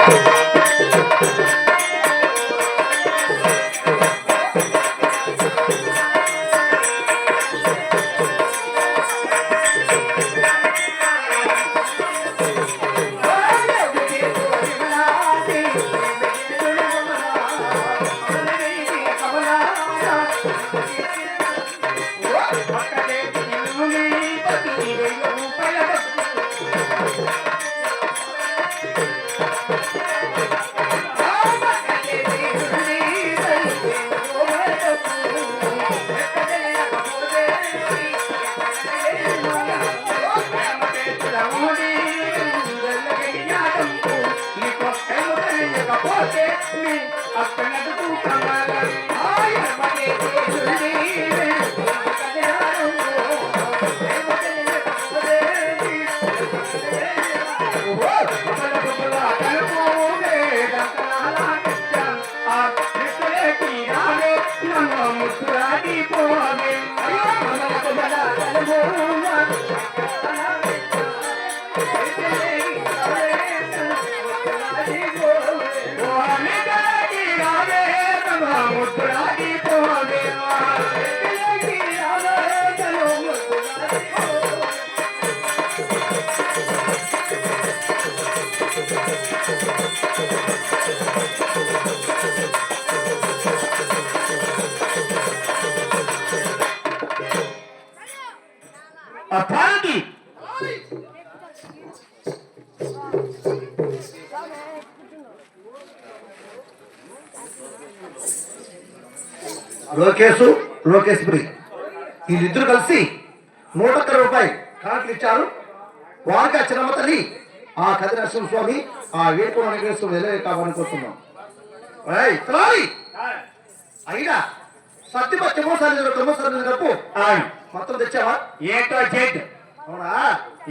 ఆ లోకేష్ లోకేశ్వరి వీళ్ళిద్దరు కలిసి నూట ఒక్క రూపాయి కాట్లు ఇచ్చారు. వారికి ఆ చిన్నమ్మ తల్లి ఆ కదినరసింహ స్వామి ఆ వేడుక వెంకటేశ్వరం ఎలా కావాలని కోరుతున్నాం. ఏయ్, తలారి! అయినా సత్యపత్య మోసాలు క్రమోసాలు తప్పు మొత్తం తెచ్చావా? ఏంటో చేద్దు అవునా?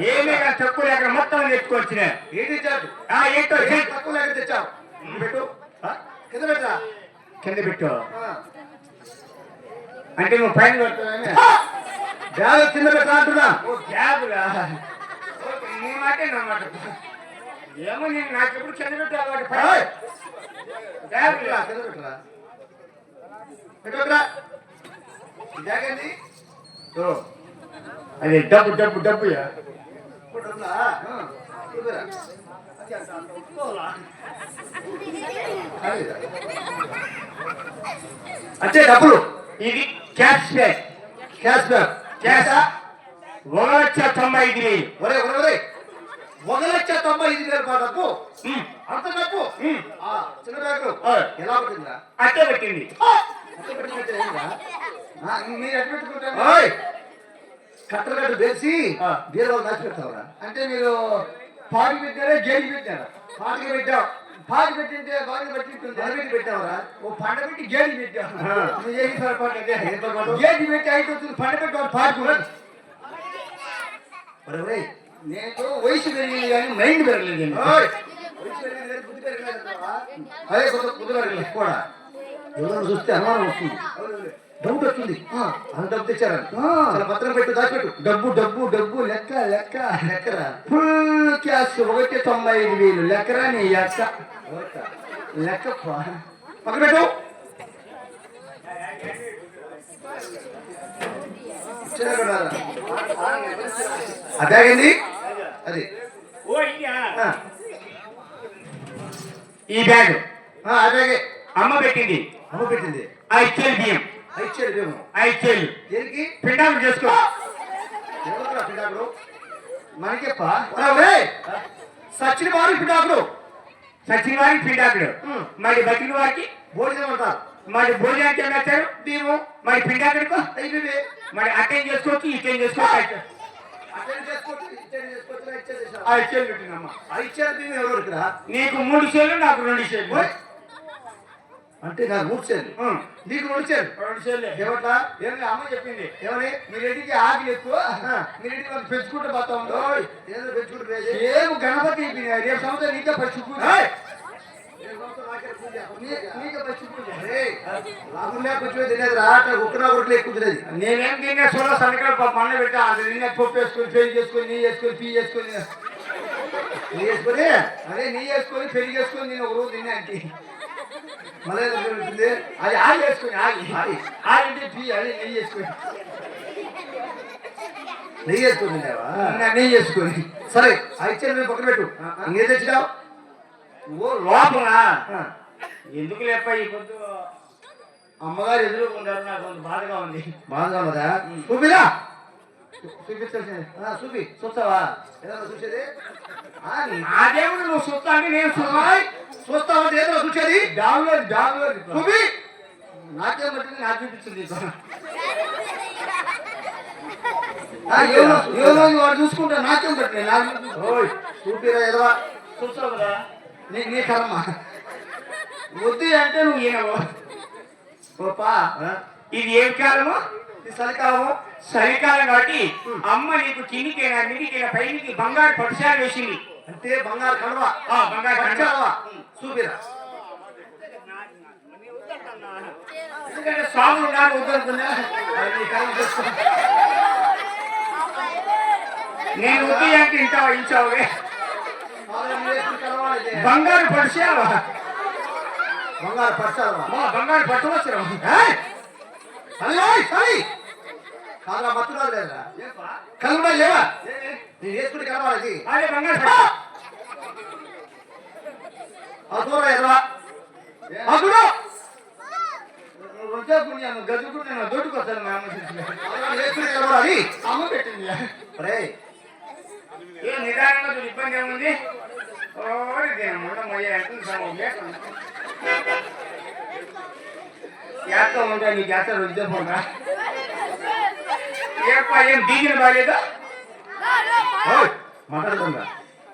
ఏమీ తక్కువ లేక మొత్తం తెచ్చుకొచ్చిన. ఏంటి ఆ ఏంటో తక్కువ లేక తెచ్చావు? పెట్టు? కింద పెట్టరా? కింద పెట్టు. అంటే నువ్వు పైన పెడతావని బ్యాగ్ కింద పెట్టరా అంటున్నా. ఓ గ్యాబులా నీ మాటే నా మాట. ఏమో నేను నాకు ఎప్పుడు ఏయ్! గ్యాబులా కింద పెట్టరా. బ్యాగ్ ఓ. అది డబ్బు డబ్బు డబ్బు? అంటే డబ్బులు. ఇది cash back cash back cash ఒక లక్ష తొంభై ఐదు వేలు. ఒరే ఒరే ఒక లక్ష తొంభై ఐదు వేల డబ్బు అంత డబ్బు చిన్న బ్యాగ్. ఎలా పట్టిందా. అట్టే పెట్టింది ఓయ్! కట్టలు కట్టు వేసి ఆ. బీరవాళ్ళు దాచి పెడతావరా అంటే మీరు పాకి పెట్టారా జైలు పెట్టారా పాటికి పెట్టావు. పాకి పెట్టింటే బాగా పెట్టింటుంది. పెట్టి పెట్టావరా? ఓ పండ పెట్టి గేడి పెట్టాం ఆ. నువ్వు ఏం పొరపాటు అదే. ఏం పొరపాటు? గేడి పెట్టి ఐదు వచ్చింది పండ పెట్టి ఒరేయ్, నేను వయసు పెరిగింది కానీ మైండ్ పెరగలేదు? అదే కొంచెం బుద్ధి పెరగలేదు. కూడా ఎవరైనా చూస్తే అనుమానం వస్తుంది. డౌట్ వస్తుంది. అంత డబ్బు తెచ్చారని భద్రం పెట్టు దాచిపెట్టు. డబ్బు డబ్బు డబ్బు లెక్క లెక్క ఎక్కరా ఫుల్ క్యాష్ ఒకటి తొంభై ఐదు వేలు. లెక్కరా నీ లెక్క? లెక్క. పక్కన పెట్టు? అదేగండి అది ఈ బ్యాగ్. ఆ, అదేగే అమ్మ పెట్టింది. అమ్మ పెట్టింది. ఇచ్చేది బియ్యం. మేము ఆ ఇచ్చేది దేనికి? పిండాలు చేసుకో. ఎవరురా పిడాకుడు మనకేపా సచిన వారు పిడాకుడు సచిన వారికి పిండాకుడు ఉమ్. మరి బతికిన వారికి భోజనం అంటారు. మరి భోజనానికి ఏం వేస్తారు దీము మరి పిండాకుడికో అయిపోయి మరి అటెండ్ చేసుకోవచ్చు ఇటెండ్ చేసుకోవచ్చు ఇచ్చేది ఇచ్చేది ఎవరు ఇక్కడ? నీకు మూడు సేలు నాకు రెండు సేలు. అంటే నాకు మూడు చేయాలి. నీకు మూడు చేయాలి రెండు సేలు ఏమట్లా ఏమి అమ్మ చెప్పింది? ఏమని మీ రెడ్డికి ఆకలి ఎక్కువ. మీ రెడ్డికి మాకు పెంచుకుంటూ పోతా ఏదో పెంచుకుంటూ. ఏం గణపతి. రేపు సంవత్సరం నీకే పూజ. తినేది నేనేం తిన్నా సోలో సనకలు మన్న పెట్టా. నిన్న పప్పు వేసుకొని పెళ్ళి చేసుకొని నీ చేసుకొని పీ చేసుకొని నీ చేసుకొని అదే నీ వేసుకొని పెళ్ళి చేసుకొని నేను ఒక రోజు తిన్నా అంటే మళ్ళీ ఏదో జరుగుతుంది అది ఆగి వేసుకొని ఆగి ఆగి. ఆగింటే పీ అదే నెయ్యి వేసుకొని. నెయ్యి చేసుకొని తిన్నావా నా నెయ్యి వేసుకొని. సరే ఆ ఇచ్చిన నువ్వు పక్కన పెట్టు. ఇంకేం తెచ్చినావు? ఓ లోపల. ఆ. ఎందుకు లేప ఈ పొద్దు? అమ్మగారు ఎదురుకుంటారు నాకు కొంత బాధగా ఉంది. బాగా ఉన్నదా? చూపిరా చూపించాల్సింది ఆ, చూపి చూస్తావా? ఏదైనా చూసేది? ఆ, దేవుడు నువ్వు చూస్తా అంటే నేను అమ్మాయి, చూస్తావా ఏదైనా చూసేది? డావులో డావులో చూపి నాకేం పట్టింది నాకు చూపించింది. ఆ, ఏమో ఏమో- ఏమో వాడు చూసుకుంటా నాకేం పట్టింది? నాకు చూపిరా ఎదవా. చూస్తావు కదా నీ నీ కర్మ. వద్దు అంటే నువ్వు ఈనవు గోపా ఆ? ఇది ఏం కాలము? ఇది చలికాలము చలికాలం కాబట్టి అమ్మ నీకు కిందికైనా మిడికైనా పైకి బంగారు పట్టుసారి వేసింది. అంటే బంగారు కడవ? బంగారు కడవ. చూపిరా. ఎందుకంటే స్వామి ఉండాలి వద్దనుకున్నా. నేను అంటే ఇంటావా ఇంచావే. బంగారు పడిచావా బంగారు మా బంగారు పట్టవసరం కాదురా మత్తున్నారు లేదా? కలుగుడా లేవా? నేను వేసుకుని కడవాలి అదే బంగారు. అదూర ఎదవా అదుడు పుణ్యాన్ని గదుకుంటున్నా దొడ్డుకొస్తాను మా అమ్మ చేతిలో. వేసుకుని కడవాలి అమ్మ పెట్టింది. రే. ఏ నిదానంగా ఇబ్బంది ఏముంది? ఓరి దేవుడు మొయ్య అంటుంది సగం వేసం. జాతర ఉంటే నీ జాతర రుద్దే పోగా ఏం డీజిల్ బాగాలేదా? మాట్లాడుతుందా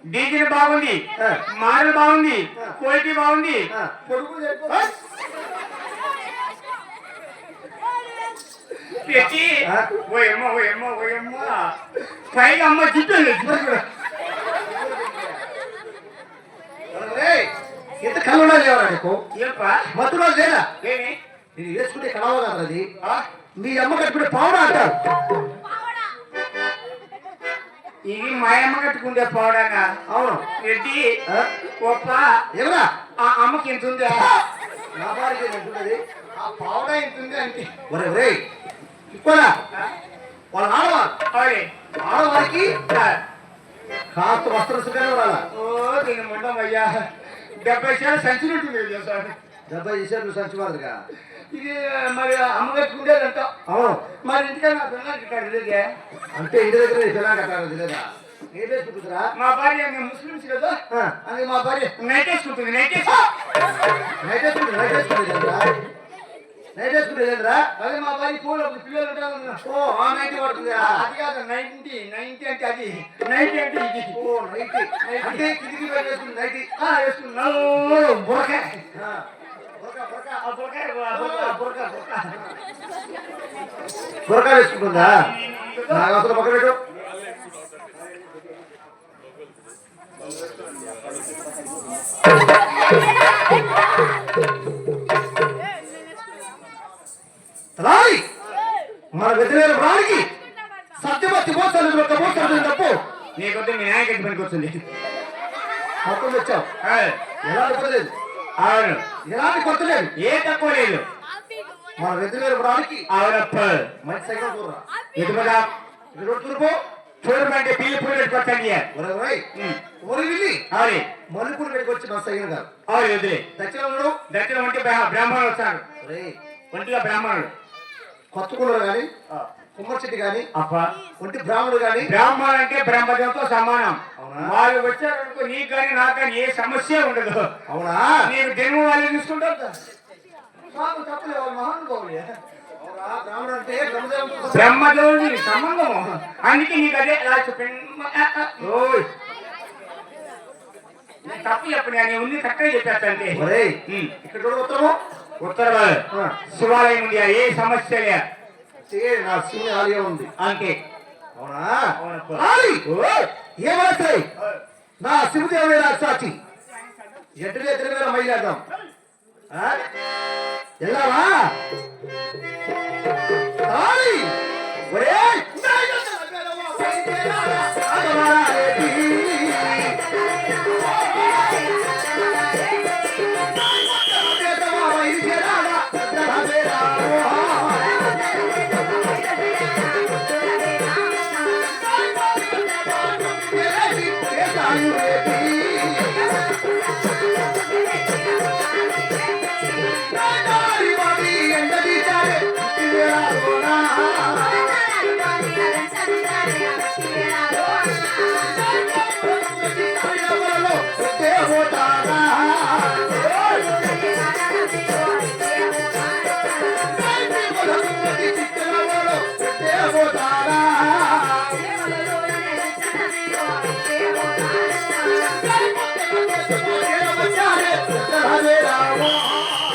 డీజిల్ బాగుంది. ఆ. మాడల్ బాగుంది. క్వాలిటీ బాగుంది. పెట్టి. ఓయమ్మ ఓయమ్మ ఓయమ్మ. పైగా అమ్మ రేయ్, ఇంత కలుగుడా లేవరా నీకు? మత్తులో లేదా? నేను వేసుకుంటే కాదు అది? మీ అమ్మ కట్టుకుంటే పావుడా అంటారు ఇది మా అమ్మ కట్టుకుంటే పోవడాగా? అవును. రెడ్డి ఆ? గొప్ప ఎవరా ఆ అమ్మకి ఎంత ఉందా. ఆ పావడా ఎంత ఉంది అంటే. ఒరే ఒరే. ఇప్పుడా వాళ్ళ ఆడవారు అరే ఆడవారికి. కాస్త వస్త్ర రాలా. ఓ దీని ముండం అయ్యా డెబ్బై శాతం సంచి ఉంటుంది సార్ డెబ్బై ఇసార్లు సంచివారుగా ఇది మరి అమ్మ కట్టుకుంటేదంట అవును. మరి ఇంటికన్నా నా పిల్లలకి ఇక్కడ లేదే అంటే ఇంటి దగ్గర పిల్లలు లేదా మా భార్య మేము ముస్లిమ్స్ కదా. అది మా భార్య నైట్ వేసుకుంటుంది నైట్ నైట్ వేసుకుంటే నైట్ వేసుకుంటేదేంద్రా నైట్ అదే మా భార్య పూలు పిల్లలు ఓ ఆ నైట్ పడుతుంది. అది కాదు నైన్టీ నైన్టీ అంటే అది. నైన్టీ అంటే ఇది. ఓ నైట్ అంటే కిటికీ పైన వేసుకుంది నైట్ ఆ, వేసుకున్నావు బురకాయ ఆ బురకాయ ఆ బురకాయ, ఆ బురకాయ బురకాయ బురకా వేసుకుంటుందా? నాకు అసలు పక్కన పెట్టు. మన వ్యతిరేక రానికి సత్యమతి మోసాలు ఒక మోసాలు తప్పు. నీకొద్దు మీ నాయకుడి పనికి వస్తుంది మొత్తం తెచ్చావు. ఆ, ఎలాంటి కొత్త లేదు అవును. ఎలాంటి కొత్త లేదు. ఏ తక్కువ లేదు. మన వ్యతిరేక రానికి అవునప్ప మంచి సైకిల్ చూడరా చూడమంటే పూలు అవును. మా సైకిల్ అవును దక్షిణంలో దక్షిణ వస్తారు బ్రాహ్మణులు కొత్త కుమ్మరు కానీ కుమ్మర్చెట్టి కానీ అప్ప ఒంటి బ్రాహ్మణుడు కానీ బ్రాహ్మణులు అంటే బ్రహ్మదేవంతో సమానం? వాళ్ళు వచ్చారనుకో నీకు కానీ నాకు కానీ ఏ సమస్య ఉండదు. అవునా? నేను జన్మ వాళ్ళు సమానం. బ్రహ్మదేవుని సంబంధం? అందుకే నీకు అదే ఎలా చెప్పండి తప్పు చెప్పను నేను ఉంది కరెక్ట్గా. ఇక్కడ చూడు ఉత్తరము ఉత్తర ఆ. శివాలయం ఉంది ఏ సమస్య లే ఏ నా శివుని ఆలయం ఉంది అంతే అవునా అవునప్ప. రాయి ఏమాత్రాయి నా శివదేవుడే నా సాక్షి ఎట్టులే తిరిగిన మైలాడదాం వెళ్ళావా